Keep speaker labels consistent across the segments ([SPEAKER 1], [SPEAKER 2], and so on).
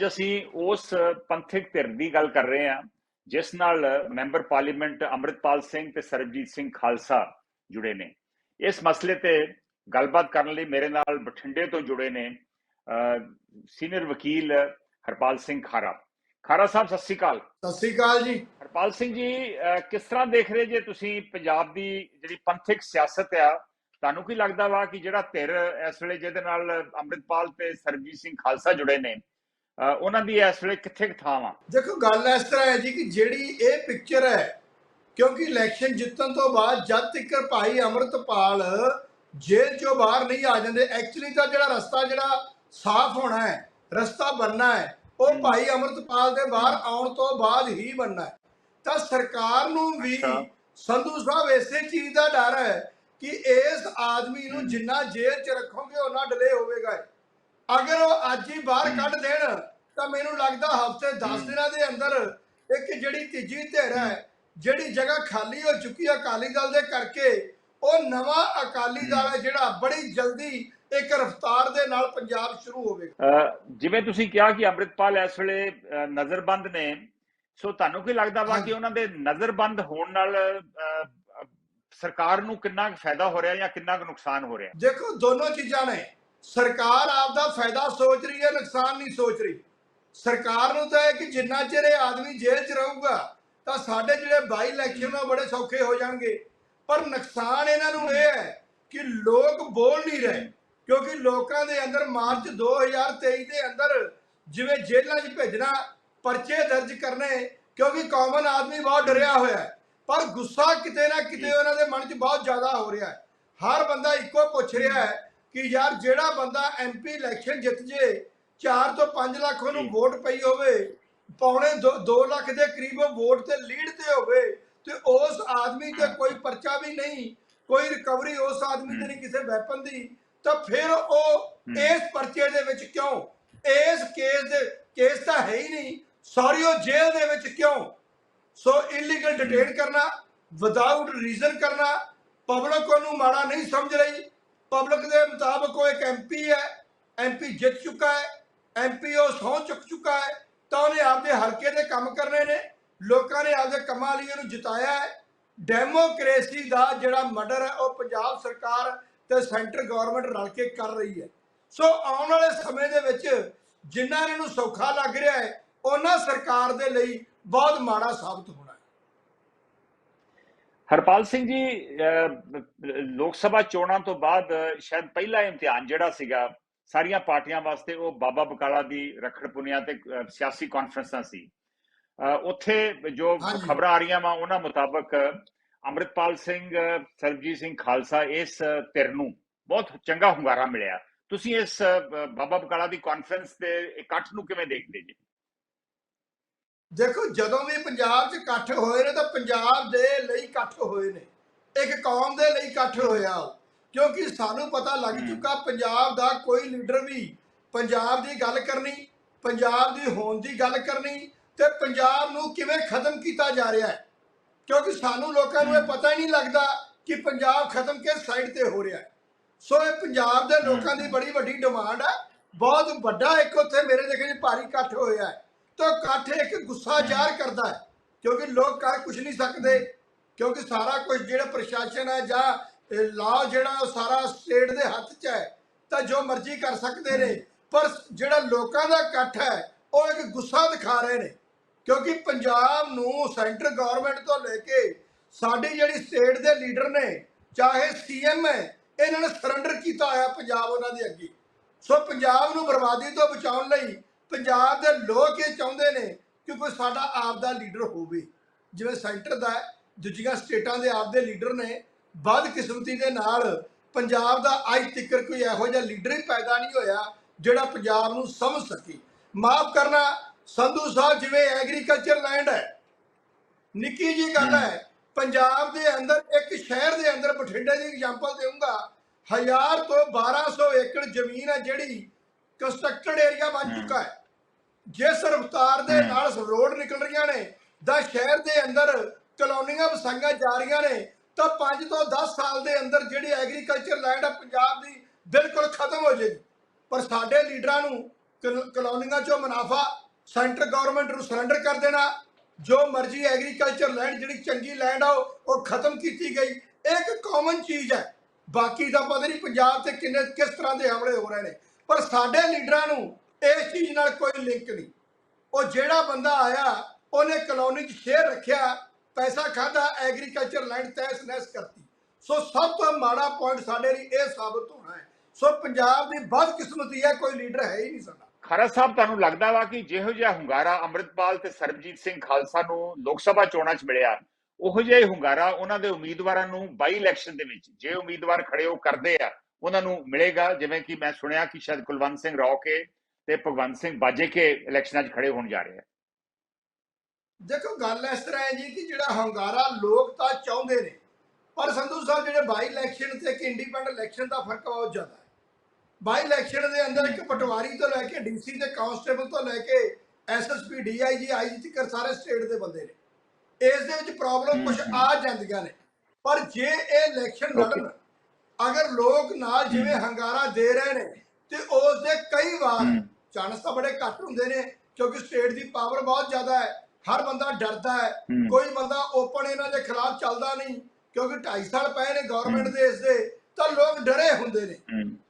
[SPEAKER 1] ਅੱਜ ਅਸੀਂ ਉਸ ਪੰਥਕ ਧਿਰ ਦੀ ਗੱਲ ਕਰ ਰਹੇ ਹਾਂ ਜਿਸ ਨਾਲ ਮੈਂਬਰ ਪਾਰਲੀਮੈਂਟ ਅੰਮ੍ਰਿਤਪਾਲ ਸਿੰਘ ਤੇ ਸਰਬਜੀਤ ਸਿੰਘ ਖਾਲਸਾ ਜੁੜੇ ਨੇ। ਇਸ ਮਸਲੇ ਤੇ ਗੱਲਬਾਤ ਕਰਨ ਲਈ ਮੇਰੇ ਨਾਲ ਬਠਿੰਡੇ ਤੋਂ ਜੁੜੇ ਨੇ ਸੀਨੀਅਰ ਵਕੀਲ ਹਰਪਾਲ ਸਿੰਘ ਖਾਰਾ। ਖਾਰਾ ਸਾਹਿਬ ਸਤਿ ਸ਼੍ਰੀ ਅਕਾਲ।
[SPEAKER 2] ਸਤਿ ਸ੍ਰੀ ਅਕਾਲ ਜੀ।
[SPEAKER 1] ਹਰਪਾਲ ਸਿੰਘ ਜੀ ਕਿਸ ਤਰ੍ਹਾਂ ਦੇਖ ਰਹੇ ਜੇ ਤੁਸੀਂ ਪੰਜਾਬ ਦੀ ਜਿਹੜੀ ਪੰਥਕ ਸਿਆਸਤ ਆ ਤੁਹਾਨੂੰ ਕੀ ਲੱਗਦਾ ਵਾ ਕਿ ਜਿਹੜਾ ਧਿਰ ਇਸ ਵੇਲੇ ਜਿਹਦੇ ਨਾਲ ਅੰਮ੍ਰਿਤਪਾਲ ਤੇ ਸਰਬਜੀਤ ਸਿੰਘ ਖਾਲਸਾ ਜੁੜੇ ਨੇ ਉਹਨਾਂ ਦੀ ਇਸ ਵੇਲੇ ਕਿੱਥੇ ਥਾਂ ਵਾ?
[SPEAKER 2] ਦੇਖੋ ਗੱਲ ਇਸ ਤਰ੍ਹਾਂ ਹੈ ਜੀ ਕਿ ਜਿਹੜੀ ਇਹ ਪਿਕਚਰ ਹੈ ਕਿਉਂਕਿ ਇਲੈਕਸ਼ਨ ਜਿੱਤਣ ਤੋਂ ਬਾਅਦ ਜਦ ਤੱਕ ਭਾਈ ਅਮਰਤਪਾਲ ਜੇਲ੍ਹ ਚੋਂ ਬਾਹਰ ਨਹੀਂ ਆ ਜਾਂਦੇ ਐਕਚੁਅਲੀ ਤਾਂ ਜਿਹੜਾ ਰਸਤਾ ਜਿਹੜਾ ਸਾਫ਼ ਹੋਣਾ ਹੈ ਰਸਤਾ ਬਣਨਾ ਹੈ ਉਹ ਭਾਈ ਅਮਰਤਪਾਲ ਦੇ ਬਾਹਰ ਆਉਣ ਤੋਂ ਬਾਅਦ ਹੀ ਬਣਨਾ ਹੈ। ਤਾਂ ਸਰਕਾਰ ਨੂੰ ਵੀ। ਸੰਧੂ ਸਾਹਿਬ ਇਸੇ ਚੀਜ਼ ਦਾ ਡਰ ਹੈ ਕਿ ਇਸ ਆਦਮੀ ਨੂੰ ਜਿੰਨਾ ਜੇਲ੍ਹ 'ਚ ਰੱਖੋਗੇ ਉਹਨਾਂ ਡਿਲੇ ਹੋਵੇਗਾ। ਅਗਰ ਉਹ ਅੱਜ ਹੀ ਬਾਹਰ ਕੱਢ ਦੇਣ ਤਾਂ ਮੈਨੂੰ ਲੱਗਦਾ ਹਫ਼ਤੇ 10 ਦਿਨਾਂ ਦੇ ਅੰਦਰ ਇੱਕ ਜਿਹੜੀ ਤੀਜੀ ਧਿਰ ਹੈ ਜਿਹੜੀ ਜਗ੍ਹਾ ਖਾਲੀ ਹੋ ਚੁੱਕੀ ਹੈ ਅਕਾਲੀ ਦਲ ਦੇ ਕਰਕੇ ਉਹ ਨਵਾਂ ਅਕਾਲੀ ਦਲ ਹੈ ਜਿਹੜਾ ਬੜੀ ਜਲਦੀ ਇੱਕ ਰਫ਼ਤਾਰ ਦੇ ਨਾਲ ਪੰਜਾਬ ਸ਼ੁਰੂ ਹੋਵੇਗਾ।
[SPEAKER 1] ਜਿਵੇਂ ਤੁਸੀਂ ਕਿਹਾ ਕਿ ਅੰਮ੍ਰਿਤਪਾਲ ਇਸ ਵੇਲੇ ਨਜ਼ਰਬੰਦ ਨੇ ਸੋ ਤੁਹਾਨੂੰ ਕੀ ਲੱਗਦਾ ਵਾ ਕਿ। ਉਹਨਾਂ ਦੇ ਨਜ਼ਰਬੰਦ ਹੋਣ ਨਾਲ ਸਰਕਾਰ ਨੂੰ ਕਿੰਨਾ ਕੁ ਫਾਇਦਾ ਹੋ ਰਿਹਾ ਜਾਂ ਕਿੰਨਾ ਕੁ ਨੁਕਸਾਨ ਹੋ ਰਿਹਾ?
[SPEAKER 2] ਦੇਖੋ ਦੋਨੋਂ ਚੀਜ਼ਾਂ ਨੇ। ਸਰਕਾਰ ਆਪਦਾ ਫਾਇਦਾ ਸੋਚ ਰਹੀ ਹੈ ਨੁਕਸਾਨ ਨਹੀਂ ਸੋਚ ਰਹੀ। ਸਰਕਾਰ ਨੂੰ ਤਾਂ ਹੈ ਕਿ ਜਿੰਨਾ ਚਿਰ ਇਹ ਆਦਮੀ ਜੇਲ੍ਹ 'ਚ ਰਹੂਗਾ ਤਾਂ ਸਾਡੇ ਜਿਹੜੇ ਬਾਈ ਇਲੈਕਸ਼ਨ ਉਹ ਬੜੇ ਸੌਖੇ ਹੋ ਜਾਣਗੇ। ਪਰ ਨੁਕਸਾਨ ਇਹਨਾਂ ਨੂੰ ਇਹ ਹੈ ਕਿ ਲੋਕ ਬੋਲ ਨਹੀਂ ਰਹੇ ਕਿਉਂਕਿ ਲੋਕਾਂ ਦੇ ਅੰਦਰ ਮਾਰਚ 2023 ਦੇ ਅੰਦਰ ਜਿਵੇਂ ਜੇਲ੍ਹਾਂ 'ਚ ਭੇਜਣਾ ਪਰਚੇ ਦਰਜ ਕਰਨੇ ਕਿਉਂਕਿ ਕਾਮਨ ਆਦਮੀ ਬਹੁਤ ਡਰਿਆ ਹੋਇਆ ਹੈ। ਪਰ ਗੁੱਸਾ ਕਿਤੇ ਨਾ ਕਿਤੇ ਉਹਨਾਂ ਦੇ ਮਨ 'ਚ ਬਹੁਤ ਜ਼ਿਆਦਾ ਹੋ ਰਿਹਾ ਹੈ। ਹਰ ਬੰਦਾ ਇੱਕੋ ਪੁੱਛ ਰਿਹਾ ਹੈ ਕਿ ਯਾਰ ਜਿਹੜਾ ਬੰਦਾ ਐਮਪੀ ਇਲੈਕਸ਼ਨ ਜਿੱਤ ਜੇ 4 ਤੋਂ 5 ਲੱਖ ਉਹਨੂੰ। ਵੋਟ ਪਈ ਹੋਵੇ ਪੌਣੇ 2 ਲੱਖ ਦੇ ਕਰੀਬ ਵੋਟ ਤੇ ਲੀਡ ਤੇ ਹੋਵੇ ਤੇ ਉਸ ਆਦਮੀ ਤੇ ਕੋਈ ਪਰਚਾ ਵੀ ਨਹੀਂ ਕੋਈ ਰਿਕਵਰੀ ਉਸ ਆਦਮੀ ਤੇ ਨਹੀਂ ਕਿਸੇ ਵੈਪਨ ਦੀ ਤਾਂ ਫਿਰ ਉਹ ਇਸ ਪਰਚੇ ਦੇ ਵਿੱਚ ਕਿਉਂ? ਇਸ ਕੇਸ ਦੇ ਕੇਸ ਤਾਂ ਹੈ ਹੀ ਨਹੀਂ ਸੌਰੀ ਉਹ ਜੇਲ੍ਹ ਦੇ ਵਿੱਚ ਕਿਉਂ? ਸੋ ਇਲੀਗਲ ਡਿਟੇਨ ਕਰਨਾ ਵਿਦਆਊਟ ਰੀਜ਼ਨ ਕਰਨਾ ਪਬਲਿਕ ਉਹਨੂੰ ਮਾੜਾ ਨਹੀਂ ਸਮਝ ਰਹੀ ਪਬਲਿਕ ਦੇ ਮੁਤਾਬਕ ਉਹ ਇੱਕ ਐਮਪੀ ਹੈ ਐਮਪੀ ਜਿੱਤ ਚੁੱਕਾ ਹੈ ਐਮਪੀ ਉਹ ਸਹੁੰ ਚੁੱਕ ਚੁੱਕਾ ਹੈ, ਤਾਂ ਉਹਨੇ ਆਪਦੇ ਹਲਕੇ ਦੇ ਕੰਮ ਕਰਨੇ ਨੇ, ਲੋਕਾਂ ਨੇ ਆਪਦੇ ਕੰਮਾਂ ਲਈ ਉਹਨੂੰ ਜਿਤਾਇਆ ਹੈ। ਡੈਮੋਕ੍ਰੇਸੀ ਦਾ ਜਿਹੜਾ ਮਰਡਰ ਹੈ, ਉਹ ਪੰਜਾਬ ਸਰਕਾਰ ਤੇ ਸੈਂਟਰ ਗਵਰਨਮੈਂਟ ਰਲ ਕੇ ਕਰ ਰਹੀ ਹੈ। ਸੋ ਆਉਣ ਵਾਲੇ ਸਮੇਂ ਦੇ ਵਿੱਚ ਜਿੰਨਾ ਨੂੰ ਸੌਖਾ ਲੱਗ ਰਿਹਾ ਹੈ, ਉਹਨਾਂ ਸਰਕਾਰ ਦੇ ਲਈ ਬਹੁਤ ਮਾੜਾ ਸਾਬਤ ਹੋਣਾ ਹੈ।
[SPEAKER 1] ਹਰਪਾਲ ਸਿੰਘ ਜੀ ਲੋਕ ਸਭਾ ਚੋਣਾਂ ਤੋਂ ਬਾਅਦ ਸ਼ਾਇਦ ਪਹਿਲਾ ਇਮਤਿਹਾਨ ਜਿਹੜਾ ਸੀਗਾ ਸਾਰੀਆਂ ਪਾਰਟੀਆਂ ਵਾਸਤੇ ਉਹ ਬਾਬਾ ਬਕਾਲਾ ਦੀ ਰਖੜ ਪੁਨੀਆ ਤੇ ਸਿਆਸੀ ਕਾਨਫਰੰਸਾਂ ਸੀ ਉੱਥੇ ਜੋ। ਖਬਰਾਂ ਆ ਰਹੀਆਂ ਵਾ ਉਹਨਾਂ ਮੁਤਾਬਕ ਅੰਮ੍ਰਿਤਪਾਲ ਸਿੰਘ ਸਰਬਜੀਤ ਸਿੰਘ ਖਾਲਸਾ ਇਸ ਧਿਰ ਨੂੰ ਬਹੁਤ ਚੰਗਾ ਹੁੰਗਾਰਾ ਮਿਲਿਆ ਤੁਸੀਂ ਇਸ ਬਾਬਾ ਬਕਾਲਾ ਦੀ ਕਾਨਫਰੰਸ ਦੇ ਇਕੱਠ ਨੂੰ ਕਿਵੇਂ ਦੇਖਦੇ ਜੀ
[SPEAKER 2] ਦੇਖੋ ਜਦੋਂ ਵੀ ਪੰਜਾਬ 'ਚ ਇਕੱਠ ਹੋਏ ਨੇ ਤਾਂ ਪੰਜਾਬ ਦੇ ਲਈ ਇਕੱਠ ਹੋਏ ਨੇ ਇੱਕ ਕੌਮ ਦੇ ਲਈ ਇਕੱਠ ਹੋਇਆ ਉਹ। ਕਿਉਂਕਿ ਸਾਨੂੰ ਪਤਾ ਲੱਗ। ਚੁੱਕਾ ਪੰਜਾਬ ਦਾ ਕੋਈ ਲੀਡਰ ਵੀ ਪੰਜਾਬ ਦੀ ਗੱਲ ਕਰਨੀ ਪੰਜਾਬ ਦੀ ਹੋਂਦ ਦੀ ਗੱਲ ਕਰਨੀ ਤੇ ਪੰਜਾਬ ਨੂੰ ਕਿਵੇਂ ਖਤਮ ਕੀਤਾ ਜਾ ਰਿਹਾ ਹੈ। ਕਿਉਂਕਿ ਸਾਨੂੰ ਲੋਕਾਂ ਨੂੰ ਇਹ ਪਤਾ ਹੀ ਨਹੀਂ ਲੱਗਦਾ ਕਿ ਪੰਜਾਬ ਖਤਮ ਕਿਸ ਸਾਈਡ ਤੇ ਹੋ ਰਿਹਾ ਹੈ। ਸੋ ਇਹ ਪੰਜਾਬ ਦੇ ਲੋਕਾਂ ਦੀ ਬੜੀ ਵੱਡੀ ਡਿਮਾਂਡ ਹੈ। ਬਹੁਤ ਵੱਡਾ ਇੱਕ ਉੱਥੇ ਮੇਰੇ ਦੇਖੇ ਭਾਰੀ ਇਕੱਠ ਹੋਇਆ ਹੈ। ਤਾਂ ਇਕੱਠ ਇੱਕ ਗੁੱਸਾ ਜ਼ਾਹਰ ਕਰਦਾ ਹੈ। ਕਿਉਂਕਿ ਲੋਕ ਕਰ ਕੁਝ ਨਹੀਂ ਸਕਦੇ। ਕਿਉਂਕਿ ਸਾਰਾ ਕੁਝ ਜਿਹੜਾ ਪ੍ਰਸ਼ਾਸਨ ਹੈ ਜਾਂ ਲਾਅ ਜਿਹੜਾ ਉਹ ਸਾਰਾ ਸਟੇਟ ਦੇ ਹੱਥ 'ਚ ਹੈ, ਤਾਂ ਜੋ ਮਰਜ਼ੀ ਕਰ ਸਕਦੇ ਨੇ। ਪਰ ਜਿਹੜਾ ਲੋਕਾਂ ਦਾ ਇਕੱਠ ਹੈ, ਉਹ ਇੱਕ ਗੁੱਸਾ ਦਿਖਾ ਰਹੇ ਨੇ। ਕਿਉਂਕਿ ਪੰਜਾਬ ਨੂੰ ਸੈਂਟਰ ਗਵਰਨਮੈਂਟ ਤੋਂ ਲੈ ਕੇ ਸਾਡੀ ਜਿਹੜੀ ਸਟੇਟ ਦੇ ਲੀਡਰ ਨੇ, ਚਾਹੇ ਸੀਐਮ ਹੈ, ਇਹਨਾਂ ਨੇ ਸਰੈਂਡਰ ਕੀਤਾ ਹੋਇਆ ਪੰਜਾਬ ਉਹਨਾਂ ਦੇ ਅੱਗੇ। ਸੋ ਪੰਜਾਬ ਨੂੰ ਬਰਬਾਦੀ ਤੋਂ ਬਚਾਉਣ ਲਈ ਪੰਜਾਬ ਦੇ ਲੋਕ ਇਹ ਚਾਹੁੰਦੇ ਨੇ ਕਿ ਕੋਈ ਸਾਡਾ ਆਪ ਦਾ ਲੀਡਰ ਹੋਵੇ। ਜਿਵੇਂ ਸੈਂਟਰ ਦਾ ਦੂਜੀਆਂ ਸਟੇਟਾਂ ਦੇ ਆਪ ਦੇ ਲੀਡਰ ਨੇ ਬਦਕਿਸਮਤੀ ਦੇ ਨਾਲ ਪੰਜਾਬ ਦਾ ਅੱਜ ਤੱਕ ਕੋਈ ਇਹੋ ਜਿਹਾ ਲੀਡਰ ਹੀ ਪੈਦਾ ਨਹੀਂ ਹੋਇਆ ਜਿਹੜਾ ਪੰਜਾਬ ਨੂੰ ਸਮਝ ਸਕੇ ਮਾਫ ਕਰਨਾ ਸੰਧੂ ਸਾਹਿਬ ਜਿਵੇਂ ਐਗਰੀਕਲਚਰ ਲੈਂਡ ਹੈ ਨਿੱਕੀ ਜੀ ਗੱਲ ਹੈ ਪੰਜਾਬ ਦੇ ਅੰਦਰ ਇੱਕ ਸ਼ਹਿਰ ਦੇ ਅੰਦਰ ਬਠਿੰਡੇ ਦੀ ਐਗਜ਼ਾਮਪਲ ਦੇਵਾਂਗਾ ਹਜ਼ਾਰ ਤੋਂ 1200 ਏਕੜ ਜ਼ਮੀਨ ਹੈ ਜਿਹੜੀ ਕੰਸਟਰਕਟਡ ਏਰੀਆ ਬਣ। ਚੁੱਕਾ ਹੈ ਜਿਸ ਰਫਤਾਰ ਦੇ। ਨਾਲ ਰੋਡ ਨਿਕਲ ਰਹੀਆਂ ਨੇ ਦਾ ਸ਼ਹਿਰ ਦੇ ਅੰਦਰ ਕਲੋਨੀਆਂ ਵਸਾਈਆਂ ਜਾ ਰਹੀਆਂ ਨੇ ਤਾਂ 5 ਤੋਂ 10 ਸਾਲ ਦੇ ਅੰਦਰ ਜਿਹੜੀ ਐਗਰੀਕਲਚਰ ਲੈਂਡ ਆ ਪੰਜਾਬ ਦੀ ਬਿਲਕੁਲ ਖਤਮ ਹੋ ਜਾਏਗੀ। ਪਰ ਸਾਡੇ ਲੀਡਰਾਂ ਨੂੰ ਕਲ- ਕਲੋਨੀਆਂ ਚੋਂ ਮੁਨਾਫਾ ਸੈਂਟਰ ਗਵਰਨਮੈਂਟ ਨੂੰ ਸਰੈਂਡਰ ਕਰ ਦੇਣਾ, ਜੋ ਮਰਜ਼ੀ ਐਗਰੀਕਲਚਰ ਲੈਂਡ ਜਿਹੜੀ ਚੰਗੀ ਲੈਂਡ ਆ ਉਹ ਉਹ ਖਤਮ ਕੀਤੀ ਗਈ। ਇਹ ਇੱਕ ਕਾਮਨ ਚੀਜ਼ ਹੈ। ਬਾਕੀ ਦਾ ਪਤਾ ਨਹੀਂ ਪੰਜਾਬ ਤੇ ਕਿੰਨੇ, ਕਿਸ ਤਰ੍ਹਾਂ ਦੇ ਹਮਲੇ ਹੋ ਰਹੇ ਨੇ। ਪਰ ਸਾਡੇ ਲੀਡਰਾਂ ਨੂੰ ਇਸ ਚੀਜ਼ ਨਾਲ ਕੋਈ ਲਿੰਕ ਨਹੀਂ। ਉਹ ਜਿਹੜਾ ਬੰਦਾ ਆਇਆ, ਉਹਨੇ ਕਲੋਨੀ 'ਚ ਸ਼ੇਅਰ ਰੱਖਿਆ ਪੈਸਾ ਖਾਦਾ ਐਗਰੀਕਲਚਰ ਲੈਂਡ ਤੈਸ ਨੈਸ ਕਰਤੀ। ਸੋ ਸਭ ਤੋਂ ਮਾੜਾ ਪੁਆਇੰਟ ਸਾਡੇ ਲਈ ਇਹ ਸਾਬਤ ਹੋਣਾ ਹੈ। ਸੋ ਪੰਜਾਬ ਦੀ ਬਦਕਿਸਮਤੀ ਹੈ ਕੋਈ ਲੀਡਰ ਹੈ ਹੀ ਨਹੀਂ ਸਾਡਾ।
[SPEAKER 1] ਖਰਾ ਸਾਹਿਬ, ਤੁਹਾਨੂੰ ਲੱਗਦਾ ਵਾ ਕਿ ਜਿਹੋ ਜਿਹਾ ਹੁੰਗਾਰਾ ਅੰਮ੍ਰਿਤਪਾਲ ਤੇ ਸਰਬਜੀਤ ਸਿੰਘ ਖਾਲਸਾ ਨੂੰ ਲੋਕ ਸਭਾ ਚੋਣਾਂ 'ਚ ਮਿਲਿਆ, ਉਹੋ ਜਿਹਾ ਹੁੰਗਾਰਾ ਉਹਨਾਂ ਦੇ ਉਮੀਦਵਾਰਾਂ ਨੂੰ ਬਾਈ ਇਲੈਕਸ਼ਨ ਦੇ ਵਿੱਚ, ਜੇ ਉਮੀਦਵਾਰ ਖੜੇ ਉਹ ਕਰਦੇ ਆ, ਉਹਨਾਂ ਨੂੰ ਮਿਲੇਗਾ। ਜਿਵੇਂ ਕਿ ਮੈਂ ਸੁਣਿਆ ਕਿ ਸ਼ਾਇਦ ਕੁਲਵੰਤ ਸਿੰਘ ਰੌਕੇ ਤੇ ਭਗਵੰਤ ਸਿੰਘ ਬਾਜੇਕੇ ਇਲੈਕਸ਼ਨਾਂ 'ਚ ਖੜੇ ਹੋਣ ਜਾ ਰਹੇ ਆ।
[SPEAKER 2] ਦੇਖੋ ਗੱਲ ਇਸ ਤਰ੍ਹਾਂ ਹੈ ਜੀ ਕਿ ਜਿਹੜਾ ਹੰਗਾਰਾ ਲੋਕ ਤਾਂ ਚਾਹੁੰਦੇ ਨੇ ਪਰ ਸੰਧੂ ਸਾਹਿਬ ਜਿਹੜੇ ਬਾਈ ਇਲੈਕਸ਼ਨ ਤੇ ਇੱਕ ਇੰਡੀਪੈਂਡੈਂਟ ਇਲੈਕਸ਼ਨ ਦਾ ਫ਼ਰਕ ਬਹੁਤ ਜ਼ਿਆਦਾ ਹੈ। ਬਾਈ ਇਲੈਕਸ਼ਨ ਦੇ ਅੰਦਰ ਇੱਕ ਪਟਵਾਰੀ ਤੋਂ ਲੈ ਕੇ ਡੀਸੀ ਤੇ ਕਾਂਸਟੇਬਲ ਤੋਂ ਲੈ ਕੇ ਐਸਐਸਪੀ ਡੀਆਈਜੀ ਆਈਜੀ ਤੱਕ ਸਾਰੇ ਸਟੇਟ ਦੇ ਬੰਦੇ ਨੇ। ਇਸ ਦੇ ਵਿੱਚ ਪ੍ਰੋਬਲਮ ਕੁਝ ਆ ਜਾਂਦੀਆਂ ਨੇ। ਪਰ ਜੇ ਇਹ ਇਲੈਕਸ਼ਨ ਲੜਨ ਅਗਰ ਲੋਕ ਨਾਲ ਜਿਵੇਂ ਹੰਗਾਰਾ ਦੇ ਰਹੇ ਨੇ ਤੇ ਉਸ ਦੇ ਕਈ ਵਾਰ। ਚਾਂਸ ਤਾਂ ਬੜੇ ਘੱਟ ਹੁੰਦੇ ਨੇ ਕਿਉਂਕਿ ਸਟੇਟ ਦੀ ਪਾਵਰ ਬਹੁਤ ਜ਼ਿਆਦਾ ਹੈ। ਹਰ ਬੰਦਾ ਡਰਦਾ ਹੈ। ਕੋਈ ਬੰਦਾ ਓਪਨ ਇਹਨਾਂ ਦੇ ਖਿਲਾਫ ਚੱਲਦਾ ਨਹੀਂ ਕਿਉਂਕਿ 2.5 ਸਾਲ ਪਏ ਨੇ ਗਵਰਨਮੈਂਟ ਦੇ ਇਸ ਦੇ ਤਾਂ ਲੋਕ ਡਰੇ ਹੁੰਦੇ ਨੇ।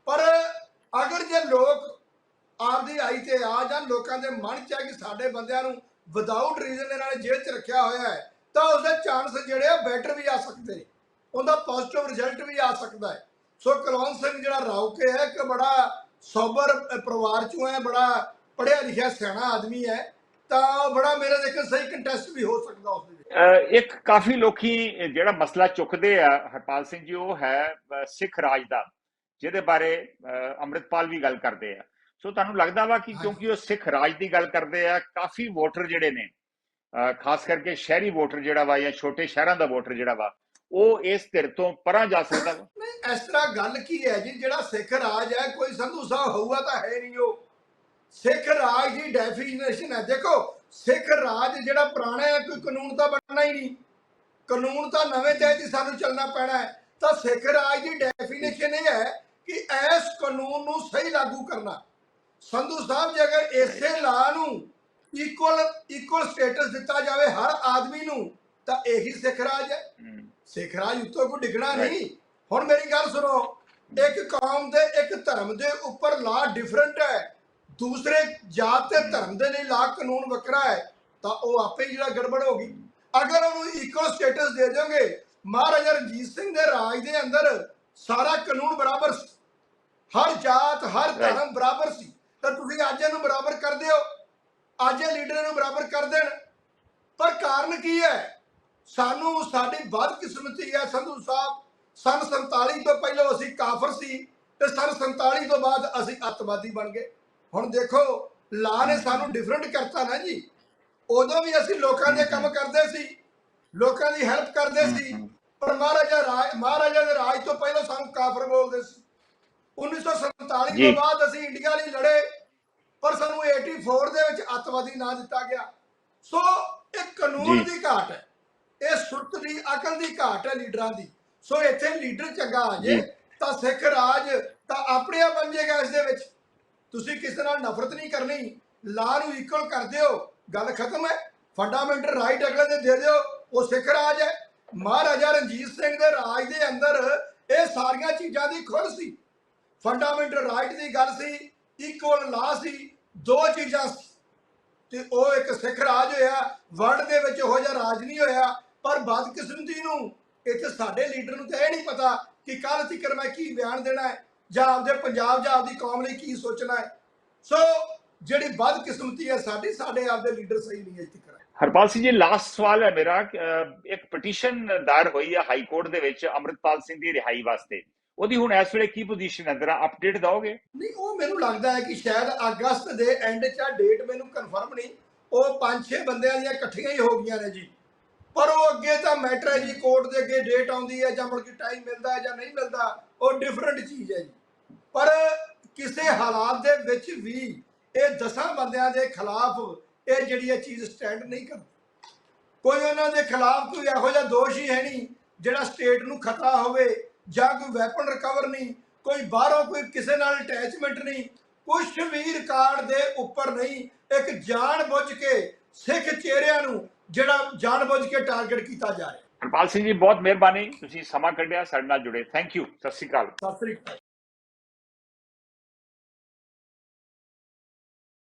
[SPEAKER 2] ਪਰ ਅਗਰ ਜੇ ਲੋਕ ਆਪਦੀ ਆਈ ਤੇ ਆ ਜਾਣ ਲੋਕਾਂ ਦੇ ਮਨ ਚ ਹੈ ਕਿ ਸਾਡੇ ਬੰਦਿਆਂ ਨੂੰ ਵਿਦਆਊਟ ਰੀਜ਼ਨ ਇਹਨਾਂ ਨੇ ਜੇਲ੍ਹ 'ਚ ਰੱਖਿਆ ਹੋਇਆ ਹੈ ਤਾਂ ਉਸਦੇ ਚਾਂਸ ਜਿਹੜੇ ਆ ਬੈਟਰ ਵੀ ਆ ਸਕਦੇ ਨੇ। ਉਹਦਾ ਪੋਜ਼ਿਟਿਵ ਰਿਜ਼ਲਟ ਵੀ ਆ ਸਕਦਾ ਹੈ। ਸੋ ਕੁਲਵੰਤ ਸਿੰਘ ਜਿਹੜਾ ਰਾਉਕੇ ਹੈ ਕਿ ਬੜਾ ਸੋਬਰ ਪਰਿਵਾਰ ਚੋਂ ਹੈ ਬੜਾ ਪੜ੍ਹਿਆ ਲਿਖਿਆ ਸਿਆਣਾ ਆਦਮੀ ਹੈ। ਤਾਂ ਬੜਾ ਮੇਰੇ ਦੇਖਣ ਸਹੀ ਕੰਟੈਸਟ ਵੀ ਹੋ ਸਕਦਾ ਉਸ ਦੇ ਵਿੱਚ।
[SPEAKER 1] ਇੱਕ ਕਾਫੀ ਲੋਕੀ ਜਿਹੜਾ ਮਸਲਾ ਚੁੱਕਦੇ ਆ ਹਰਪਾਲ ਸਿੰਘ ਜੀ ਉਹ ਹੈ ਸਿੱਖ ਰਾਜ ਦਾ ਜਿਹਦੇ ਬਾਰੇ ਅੰਮ੍ਰਿਤਪਾਲ ਵੀ ਗੱਲ ਕਰਦੇ ਆ। ਸੋ ਤੁਹਾਨੂੰ ਲੱਗਦਾ ਵਾ ਕਿ। ਕਿਉਂਕਿ ਉਹ ਸਿੱਖ ਰਾਜ ਦੀ ਗੱਲ ਕਰਦੇ ਆ ਕਾਫੀ ਵੋਟਰ ਜਿਹੜੇ ਨੇ ਖਾਸ ਕਰਕੇ ਸ਼ਹਿਰੀ ਵੋਟਰ ਜਿਹੜਾ ਵਾ ਜਾਂ ਛੋਟੇ ਸ਼ਹਿਰਾਂ ਦਾ ਵੋਟਰ ਜਿਹੜਾ ਵਾ ਉਹ ਇਸ ਧਿਰ ਤੋਂ ਪਰਾਂ ਜਾ ਸਕਦਾ ਵਾ।
[SPEAKER 2] ਨਹੀਂ ਇਸ ਤਰ੍ਹਾਂ ਗੱਲ ਕੀ ਹੈ ਜੀ? ਜਿਹੜਾ ਸਿੱਖ ਰਾਜ ਹੈ ਕੋਈ ਸੰਧੂ ਸਾਹਿਬ ਹੋਊਗਾ ਤਾਂ ਹੈ ਨਹੀਂ ਉਹ। ਸਿੱਖ ਰਾਜ ਦੀ ਡੈਫੀਨੇਸ਼ਨ ਹੈ। ਦੇਖੋ ਸਿੱਖ ਰਾਜ ਜਿਹੜਾ ਪੁਰਾਣਾ ਹੈ ਕੋਈ ਕਾਨੂੰਨ ਤਾਂ ਬਣਨਾ ਹੀ ਨਹੀਂ। ਕਾਨੂੰਨ ਤਾਂ ਨਵੇਂ ਤਹਿਤ ਹੀ ਸਾਨੂੰ ਚੱਲਣਾ ਪੈਣਾ ਹੈ। ਤਾਂ ਸਿੱਖ ਰਾਜ ਦੀ ਡੈਫੀਨੇਸ਼ਨ ਇਹ ਹੈ ਕਿ ਇਸ ਕਾਨੂੰਨ ਨੂੰ ਸਹੀ ਲਾਗੂ ਕਰਨਾ। ਸੰਧੂ ਸਾਹਿਬ ਜੇ ਅਗਰ ਇਸੇ ਲਾ ਨੂੰ ਇਕੁਅਲ ਇਕੁਅਲ ਸਟੇਟਸ ਦਿੱਤਾ ਜਾਵੇ ਹਰ ਆਦਮੀ ਨੂੰ ਤਾਂ ਇਹੀ ਸਿੱਖ ਰਾਜ ਹੈ। ਸਿੱਖ ਰਾਜ ਉੱਤੋਂ ਕੋਈ ਡਿੱਗਣਾ ਨਹੀਂ। ਹੁਣ ਮੇਰੀ ਗੱਲ ਸੁਣੋ ਇੱਕ ਕੌਮ ਦੇ ਇੱਕ ਧਰਮ ਦੇ ਉੱਪਰ ਲਾ ਡਿਫਰੈਂਟ ਹੈ। ਦੂਸਰੇ ਜਾਤ ਤੇ ਧਰਮ ਦੇ ਲਈ ਲਾ ਕਾਨੂੰਨ ਵੱਖਰਾ ਹੈ ਤਾਂ ਉਹ ਆਪੇ ਜਿਹੜਾ ਗੜਬੜ ਹੋ ਗਈ। ਅਗਰ ਉਹਨੂੰ ਇਕੁਅਲ ਸਟੇਟਸ ਦੇ ਦਿਓਗੇ ਮਹਾਰਾਜਾ ਰਣਜੀਤ ਸਿੰਘ ਦੇ ਰਾਜ ਦੇ ਅੰਦਰ ਸਾਰਾ ਕਾਨੂੰਨ ਬਰਾਬਰ ਸੀ। ਹਰ ਜਾਤ ਹਰ ਧਰਮ ਬਰਾਬਰ ਸੀ। ਤਾਂ ਤੁਸੀਂ ਅੱਜ ਇਹਨੂੰ ਬਰਾਬਰ ਕਰਦੇ ਹੋ ਅੱਜ ਇਹ ਲੀਡਰ ਨੂੰ ਬਰਾਬਰ ਕਰ ਦੇਣ। ਪਰ ਕਾਰਨ ਕੀ ਹੈ? ਸਾਨੂੰ ਸਾਡੀ ਬਦਕਿਸਮਤੀ ਹੈ ਸੰਧੂ ਸਾਹਿਬ। ਸਨ 47 ਤੋਂ ਪਹਿਲਾਂ ਅਸੀਂ ਕਾਫਰ ਸੀ ਤੇ ਸਨ 47 ਤੋਂ ਬਾਅਦ ਅਸੀਂ ਅੱਤਵਾਦੀ ਬਣ ਗਏ। ਹੁਣ ਦੇਖੋ ਲਾ ਨੇ ਸਾਨੂੰ ਡਿਫਰੈਂਟ ਕਰਤਾ ਨਾ ਜੀ। ਉਦੋਂ ਵੀ ਅਸੀਂ ਲੋਕਾਂ ਦੇ ਕੰਮ ਕਰਦੇ ਸੀ ਲੋਕਾਂ ਦੀ ਹੈਲਪ ਕਰਦੇ ਸੀ। ਪਰ ਮਹਾਰਾਜਾ ਰਾਜ ਮਹਾਰਾਜਾ ਦੇ ਰਾਜ ਤੋਂ ਪਹਿਲਾਂ ਸਾਨੂੰ ਕਾਫਰ ਬੋਲਦੇ ਸੀ। 1947
[SPEAKER 1] ਜੀ।
[SPEAKER 2] ਤੋਂ ਬਾਅਦ ਅਸੀਂ ਇੰਡੀਆ ਲਈ ਲੜੇ ਪਰ ਸਾਨੂੰ 84 ਦੇ ਵਿੱਚ ਅੱਤਵਾਦੀ ਨਾਂ ਦਿੱਤਾ ਗਿਆ। ਸੋ ਇਹ ਕਾਨੂੰਨ। ਦੀ ਘਾਟ ਹੈ। ਇਹ ਸੁਰਤ ਦੀ ਅਕਲ ਦੀ ਘਾਟ ਹੈ ਲੀਡਰਾਂ ਦੀ। ਸੋ ਇੱਥੇ ਲੀਡਰ ਚੰਗਾ ਆ ਜੀ। ਤਾਂ ਸਿੱਖ ਰਾਜ ਤਾਂ ਆਪਣੇ ਆਪ ਬਣ ਜਾਏਗਾ ਇਸ ਦੇ ਵਿੱਚ। ਤੁਸੀਂ ਕਿਸੇ ਨਾਲ ਨਫ਼ਰਤ ਨਹੀਂ ਕਰਨੀ? ਲਾ ਨੂੰ ਇਕੁਅਲ ਕਰ ਦਿਓ। ਗੱਲ ਖਤਮ ਹੈ। ਫੰਡਾਮੈਂਟਲ ਰਾਈਟ ਅਗਲੇ ਦੇ ਦੇ ਦਿਓ। ਉਹ ਸਿੱਖ ਰਾਜ ਹੈ। ਮਹਾਰਾਜਾ ਰਣਜੀਤ ਸਿੰਘ ਦੇ ਰਾਜ ਦੇ ਅੰਦਰ ਇਹ ਸਾਰੀਆਂ ਚੀਜ਼ਾਂ ਦੀ ਖੁੱਲ ਸੀ। ਫੰਡਾਮੈਂਟਲ ਰਾਈਟ ਦੀ ਗੱਲ ਸੀ। ਇਕੁਅਲ ਲਾ ਸੀ। ਦੋ ਚੀਜ਼ਾਂ ਸੀ ਤੇ ਉਹ ਇੱਕ ਸਿੱਖ ਰਾਜ ਹੋਇਆ। ਵਰਲਡ ਦੇ ਵਿੱਚ ਉਹ ਜਿਹਾ ਰਾਜ ਨਹੀਂ ਹੋਇਆ। ਪਰ ਬਦਕਿਸਮਤੀ ਨੂੰ ਇੱਥੇ ਸਾਡੇ ਲੀਡਰ ਨੂੰ ਤਾਂ ਇਹ ਨਹੀਂ ਪਤਾ ਕਿ ਕੱਲ ਤੱਕ ਮੈਂ ਕੀ ਬਿਆਨ ਦੇਣਾ ਹੈ। ਜਾਂ ਆਪਦੇ ਪੰਜਾਬ ਜਾਂ ਆਪਦੀ ਕੌਮ ਲਈ ਕੀ ਸੋਚਣਾ ਹੈ। ਸੋ ਜਿਹੜੀ ਬਦਕਿਸਮਤੀ ਹੈ ਸਾਡੀ ਸਾਡੇ ਆਪਦੇ ਲੀਡਰ ਸਹੀ ਨਹੀਂ ਇੱਥੇ ਕਰ
[SPEAKER 1] ਹਰਪਾਲ ਸਿੰਘ ਜੀ ਲਾਸਟ ਸਵਾਲ ਹੈ ਮੇਰਾ ਇੱਕ ਪਟੀਸ਼ਨ ਦਾਇਰ ਹੋਈ ਹੈ ਹਾਈ ਕੋਰਟ ਦੇ ਵਿੱਚ ਅੰਮ੍ਰਿਤਪਾਲ ਸਿੰਘ ਦੀ ਰਿਹਾਈ ਵਾਸਤੇ। ਉਹਦੀ ਹੁਣ ਇਸ ਵੇਲੇ ਕੀ ਪੋਜੀਸ਼ਨ ਹੈ? ਜਰਾ ਅਪਡੇਟ ਦਿਓਗੇ?
[SPEAKER 2] ਨਹੀਂ ਉਹ ਮੈਨੂੰ ਲੱਗਦਾ ਹੈ ਕਿ ਸ਼ਾਇਦ ਅਗਸਤ ਦੇ ਐਂਡ 'ਚ ਆ ਡੇਟ ਮੈਨੂੰ ਕਨਫਰਮ ਨਹੀਂ। ਉਹ ਪੰਜ ਛੇ ਬੰਦਿਆਂ ਦੀਆਂ ਇਕੱਠੀਆਂ ਹੀ ਹੋ ਗਈਆਂ ਨੇ ਜੀ। ਪਰ ਉਹ ਅੱਗੇ ਤਾਂ ਮੈਟਰ ਹੈ ਜੀ ਕੋਰਟ ਦੇ ਅੱਗੇ ਡੇਟ ਆਉਂਦੀ ਹੈ ਜਾਂ ਮੁੜ ਕੇ ਟਾਈਮ ਮਿਲਦਾ ਹੈ ਜਾਂ ਨਹੀਂ ਮਿਲਦਾ। ਉਹ ਡਿਫਰੈਂਟ ਚੀਜ਼ ਹੈ ਜੀ। ਪਰ ਕਿਸੇ ਹਾਲਾਤ ਦੇ ਵਿੱਚ ਵੀ ਇਹ ਦਸਾਂ ਬੰਦਿਆਂ ਦੇ ਖਿਲਾਫ ਇਹ ਜਿਹੜੀ ਇਹ ਚੀਜ਼ ਸਟੈਂਡ ਨਹੀਂ ਕਰਦੀ। ਕੋਈ ਉਹਨਾਂ ਦੇ ਖਿਲਾਫ ਕੋਈ ਇਹੋ ਜਿਹਾ ਦੋਸ਼ ਹੀ ਹੈ ਨਹੀਂ ਜਿਹੜਾ ਸਟੇਟ ਨੂੰ ਖਤਰਾ ਹੋਵੇ ਜਾਂ ਕੋਈ ਵੈਪਨ ਰਿਕਵਰ ਨਹੀਂ ਕੋਈ ਬਾਹਰੋਂ ਕੋਈ ਕਿਸੇ ਨਾਲ ਅਟੈਚਮੈਂਟ ਨਹੀਂ ਕੁਝ ਵੀ ਰਿਕਾਰਡ ਦੇ ਉੱਪਰ ਨਹੀਂ ਇੱਕ ਜਾਣ ਬੁੱਝ ਕੇ ਸਿੱਖ ਚਿਹਰਿਆਂ ਨੂੰ ਜਿਹੜਾ ਜਾਣ ਬੁੱਝ ਕੇ ਟਾਰਗੇਟ ਕੀਤਾ ਜਾ ਰਿਹਾ।
[SPEAKER 1] ਹਰਪਾਲ ਸਿੰਘ ਜੀ ਬਹੁਤ ਮਿਹਰਬਾਨੀ ਤੁਸੀਂ ਸਮਾਂ ਕੱਢਿਆ ਸਾਡੇ ਨਾਲ ਜੁੜੇ। ਥੈਂਕ ਯੂ ਸਤਿ ਸ਼੍ਰੀ ਅਕਾਲ।
[SPEAKER 2] ਸਤਿ ਸ੍ਰੀ ਅਕਾਲ।